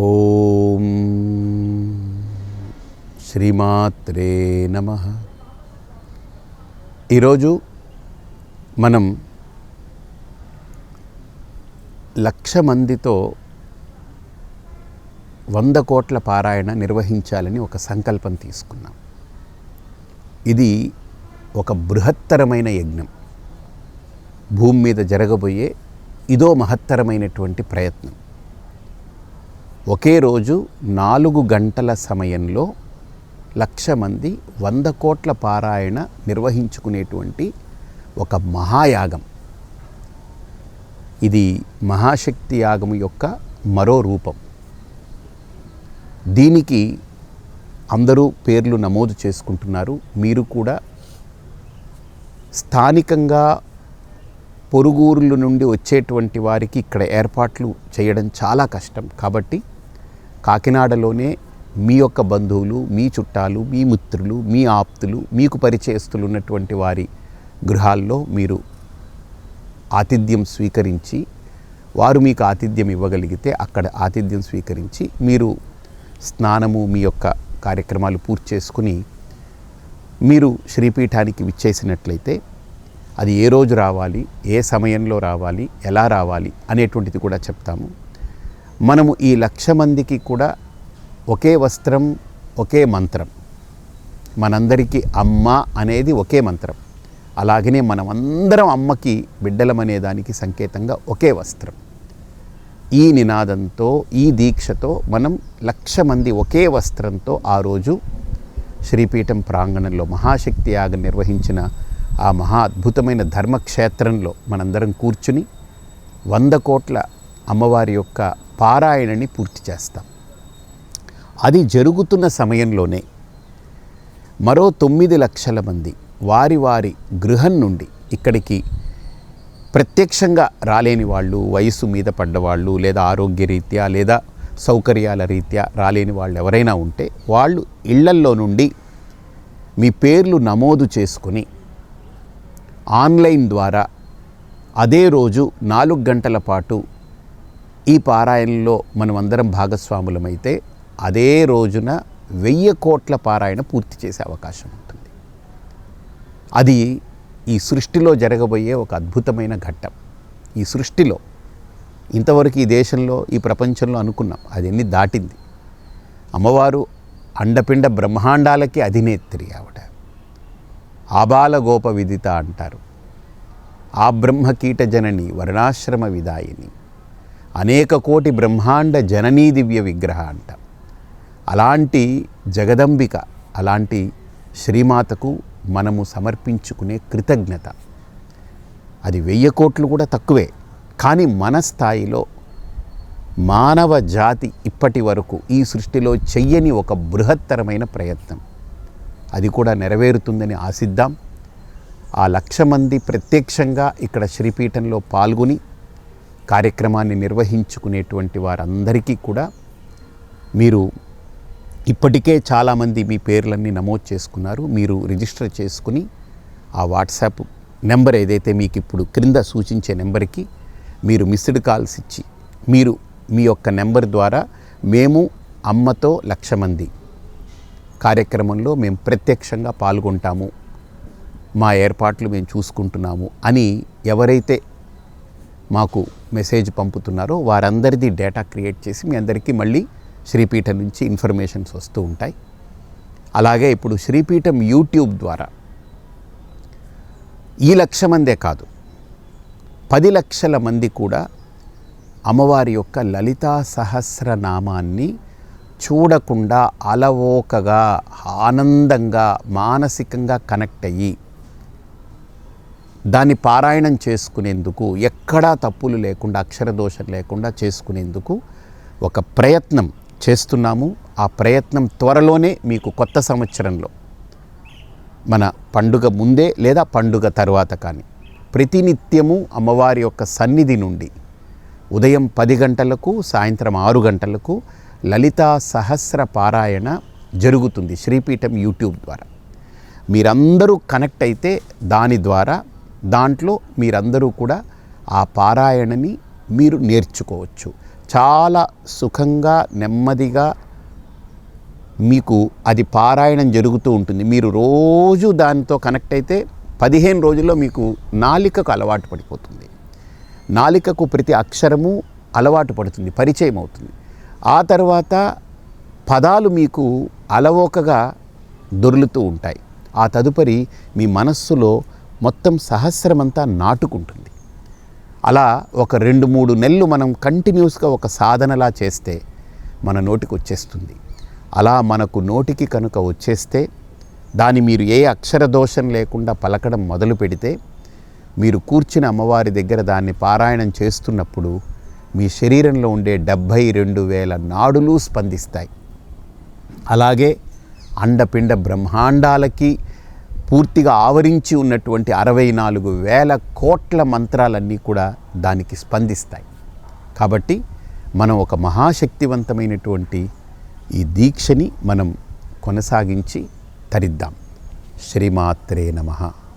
ఓం శ్రీమాత్రే నమ. ఈరోజు మనం లక్ష మందితో వంద కోట్ల పారాయణ నిర్వహించాలని ఒక సంకల్పం తీసుకున్నాం. ఇది ఒక బృహత్తరమైన యజ్ఞం. భూమి మీద జరగబోయే ఇదో మహత్తరమైనటువంటి ప్రయత్నం. ఒకే రోజు నాలుగు గంటల సమయంలో లక్ష మంది వంద కోట్ల పారాయణ నిర్వహించుకునేటువంటి ఒక మహాయాగం. ఇది మహాశక్తి యాగం యొక్క మరో రూపం. దీనికి అందరూ పేర్లు నమోదు చేసుకుంటున్నారు. మీరు కూడా స్థానికంగా పొరుగురుల నుండి వచ్చేటువంటి వారికి ఇక్కడ ఏర్పాట్లు చేయడం చాలా కష్టం. కాబట్టి కాకినాడలోనే మీ యొక్క బంధువులు మీ చుట్టాలు మీ మిత్రులు మీ ఆప్తులు మీకు పరిచయస్తులు ఉన్నటువంటి వారి గృహాల్లో మీరు ఆతిథ్యం స్వీకరించి వారు మీకు ఆతిథ్యం ఇవ్వగలిగితే అక్కడ ఆతిథ్యం స్వీకరించి మీరు స్నానము మీ యొక్క కార్యక్రమాలు పూర్తి చేసుకుని మీరు శ్రీపీఠానికి విచ్చేసినట్లయితే అది ఏ రోజు రావాలి ఏ సమయంలో రావాలి ఎలా రావాలి అనేటువంటిది కూడా చెప్తాము. మనము ఈ లక్ష మందికి కూడా ఒకే వస్త్రం ఒకే మంత్రం. మనందరికీ అమ్మ అనేది ఒకే మంత్రం. అలాగనే మనమందరం అమ్మకి బిడ్డలమనే దానికి సంకేతంగా ఒకే వస్త్రం. ఈ నినాదంతో ఈ దీక్షతో మనం లక్ష మంది ఒకే వస్త్రంతో ఆ రోజు శ్రీపీఠం ప్రాంగణంలో మహాశక్తి యాగం నిర్వహించిన ఆ మహా అద్భుతమైన ధర్మక్షేత్రంలో మనందరం కూర్చుని వంద కోట్ల అమ్మవారి యొక్క పారాయణని పూర్తి చేస్తాం. అది జరుగుతున్న సమయంలోనే మరో తొమ్మిది లక్షల మంది వారి వారి గృహం నుండి ఇక్కడికి ప్రత్యక్షంగా రాలేని వాళ్ళు వయసు మీద పడ్డవాళ్ళు లేదా ఆరోగ్య రీత్యా లేదా సౌకర్యాల రీత్యా రాలేని వాళ్ళు ఎవరైనా ఉంటే వాళ్ళు ఇళ్ళల్లో నుండి మీ పేర్లు నమోదు చేసుకుని ఆన్లైన్ ద్వారా అదే రోజు నాలుగు గంటల పాటు ఈ పారాయణలో మనమందరం భాగస్వాములమైతే అదే రోజున వెయ్యి కోట్ల పారాయణ పూర్తి చేసే అవకాశం ఉంటుంది. అది ఈ సృష్టిలో జరగబోయే ఒక అద్భుతమైన ఘట్టం. ఈ సృష్టిలో ఇంతవరకు ఈ దేశంలో ఈ ప్రపంచంలో అనుకున్నాం అది ఎన్ని దాటింది. అమ్మవారు అండపిండ బ్రహ్మాండాలకి అధినేత్రి ఆవిడ. ఆబాల గోప విదిత అంటారు. ఆ బ్రహ్మకీట జనని వర్ణాశ్రమ విదాయిని. అనేక కోటి బ్రహ్మాండ జననీ దివ్య విగ్రహ అంట. అలాంటి జగదంబిక అలాంటి శ్రీమాతకు మనము సమర్పించుకునే కృతజ్ఞత. అది వెయ్యి కోట్లు కూడా తక్కువే. కానీ మన స్థాయిలో మానవ జాతి ఇప్పటి వరకు ఈ సృష్టిలో చెయ్యని ఒక బృహత్తరమైన ప్రయత్నం. అది కూడా నెరవేరుతుందని ఆశిద్దాం. ఆ లక్ష మంది ప్రత్యక్షంగా ఇక్కడ శ్రీపీఠంలో పాల్గొని కార్యక్రమాన్ని నిర్వహించుకునేటువంటి వారందరికీ కూడా మీరు ఇప్పటికే చాలామంది మీ పేర్లన్నీ నమోదు చేసుకున్నారు. మీరు రిజిస్టర్ చేసుకుని ఆ వాట్సాప్ నెంబర్ ఏదైతే మీకు ఇప్పుడు క్రింద సూచించే నెంబర్కి మీరు మిస్డ్ కాల్స్ ఇచ్చి మీరు మీ యొక్క నెంబర్ ద్వారా మేము అమ్మతో లక్ష మంది కార్యక్రమంలో మేము ప్రత్యక్షంగా పాల్గొంటాము. మా ఏర్పాట్లు మేము చూసుకుంటున్నాము అని ఎవరైతే మాకు మెసేజ్ పంపుతున్నారో వారందరిది డేటా క్రియేట్ చేసి మీ అందరికీ మళ్ళీ శ్రీపీఠం నుంచి ఇన్ఫర్మేషన్స్ వస్తూ ఉంటాయి. అలాగే ఇప్పుడు శ్రీపీఠం యూట్యూబ్ ద్వారా ఈ లక్ష మందే కాదు పది లక్షల మంది కూడా అమ్మవారి యొక్క లలితా సహస్రనామాన్ని చూడకుండా అలవోకగా ఆనందంగా మానసికంగా కనెక్ట్ అయ్యి దాన్ని పారాయణం చేసుకునేందుకు ఎక్కడా తప్పులు లేకుండా అక్షరదోషం లేకుండా చేసుకునేందుకు ఒక ప్రయత్నం చేస్తున్నాము. ఆ ప్రయత్నం త్వరలోనే మీకు కొత్త సంవత్సరంలో మన పండుగ ముందే లేదా పండుగ తర్వాత కానీ. ప్రతినిత్యము అమ్మవారి యొక్క సన్నిధి నుండి ఉదయం పది గంటలకు సాయంత్రం ఆరు గంటలకు లలితా సహస్ర పారాయణ జరుగుతుంది శ్రీపీఠం యూట్యూబ్ ద్వారా. మీరందరూ కనెక్ట్ అయితే దాని ద్వారా దాంట్లో మీరందరూ కూడా ఆ పారాయణని మీరు నేర్చుకోవచ్చు. చాలా సుఖంగా నెమ్మదిగా మీకు అది పారాయణం జరుగుతూ ఉంటుంది. మీరు రోజు దానితో కనెక్ట్ అయితే పదిహేను రోజుల్లో మీకు నాలికకు అలవాటు పడిపోతుంది. నాలికకు ప్రతి అక్షరము అలవాటు పడుతుంది పరిచయం అవుతుంది. ఆ తర్వాత పదాలు మీకు అలవోకగా దొర్లుతూ ఉంటాయి. ఆ తదుపరి మీ మనస్సులో మొత్తం సహస్రమంతా నాటుకుంటుంది. అలా ఒక రెండు మూడు నెలలు మనం కంటిన్యూస్గా ఒక సాధనలా చేస్తే మన నోటికి వచ్చేస్తుంది. అలా మనకు నోటికి కనుక వచ్చేస్తే దాన్ని మీరు ఏ అక్షర దోషం లేకుండా పలకడం మొదలు పెడితే మీరు కూర్చుని అమ్మవారి దగ్గర దాన్ని పారాయణం చేస్తున్నప్పుడు మీ శరీరంలో ఉండే డెబ్భై రెండు వేల నాడులు స్పందిస్తాయి. అలాగే అండపిండ బ్రహ్మాండాలకి పూర్తిగా ఆవరించి ఉన్నటువంటి అరవై నాలుగు వేల కోట్ల మంత్రాలన్నీ కూడా దానికి స్పందిస్తాయి. కాబట్టి మనం ఒక మహాశక్తివంతమైనటువంటి ఈ దీక్షని మనం కొనసాగించి తరిద్దాం. శ్రీమాత్రే నమః.